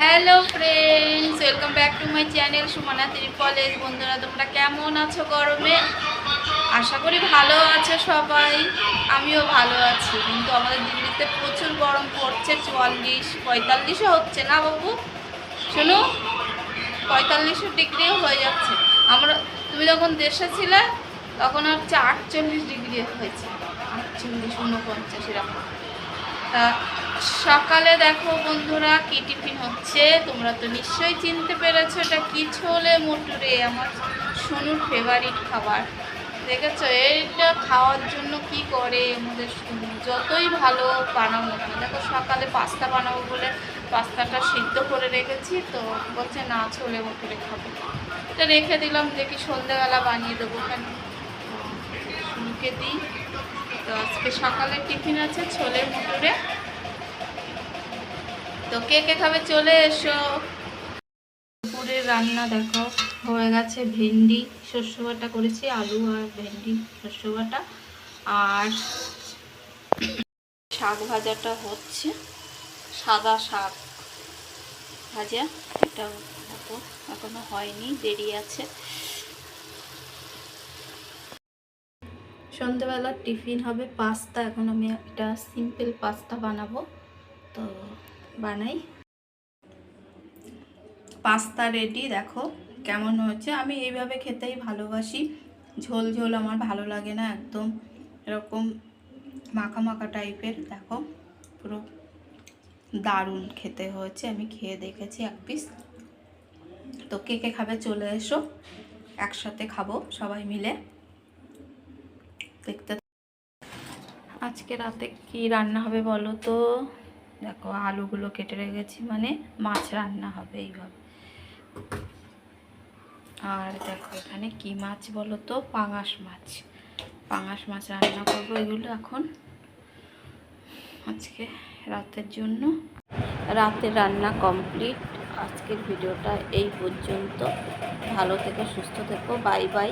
Hello friends, welcome back to my channel Sumana college. বন্ধুরা, তোমরা কেমন আছো গরমে? আশা করি ভালো আছো সবাই, আমিও ভালো আছি। কিন্তু আমাদের দিল্লিতে প্রচুর গরম পড়ছে, চুয়াল্লিশ, পঁয়তাল্লিশও হচ্ছে না বাবু শোনো, পঁয়তাল্লিশও ডিগ্রিও হয়ে যাচ্ছে। আমরা, তুমি যখন দেশে ছিলে, তখন হচ্ছে আটচল্লিশ ডিগ্রি হয়েছে। আটচল্লিশ, উনপঞ্চাশ, এরকম। তা সকালে দেখো বন্ধুরা কি টিফিন হচ্ছে, তোমরা তো নিশ্চয়ই চিনতে পেরেছ এটা কি ছোলে মটুরে, আমার সোনুর ফেভারিট খাবার। দেখেছ? এইটা খাওয়ার জন্য কি করে আমাদের যতই ভালো বানাবো কেন, দেখো সকালে পাস্তা বানাবো বলে পাস্তাটা সিদ্ধ করে রেখেছি, তো বলছে না, ছোলে মটুরে খাব। এটা রেখে দিলাম, দেখি সন্ধ্যেবেলা বানিয়ে দেবো কেন? সোনুকে দিই। তো আজকে সকালে টিফিন আছে ছোলে মটুরে। তো কে কে খাবে চলে এসো। দুপুরের রান্না দেখো, হয়ে গেছে ভেন্ডি শস্য বাটা করেছি, আলু আর ভেন্ডি শস্য বাটা আর শাক ভাজাটা হচ্ছে সাদা শাক ভাজা। এটা এখনও হয়নি, দেরি আছে। সন্ধ্যেবেলার টিফিন হবে পাস্তা। এখন আমি একটা সিম্পল পাস্তা বানাবো। তো বানাই। পাস্তা রেডি দেখো কেমন হয়েছে। আমি এইভাবে খেতেই ভালোবাসি। ঝোল ঝোল আমার ভালো লাগে না একদম। এরকম মাখা মাখা টাইপের দেখো। পুরো দারুণ খেতে হয়েছে। আমি খেয়ে দেখেছি এক পিস তো কে কে খাবে চলে এসো। একসাথে খাব সবাই মিলে। দেখতে আজকে রাতে কি রান্না হবে বলো তো? দেখো, আলুগুলো কেটে রেখেছি মানে মাছ রান্না হবে এইভাবে। আর দেখো, এখানে কি মাছ বলো তো? পাঙাশ মাছ। পাঙাশ মাছ রান্না করব এগুলো এখন। আজকে রাতের জন্য। রাতের রান্না কমপ্লিট। আজকের ভিডিওটা এই পর্যন্ত। ভালো থেকো, সুস্থ থেকো, বাই বাই।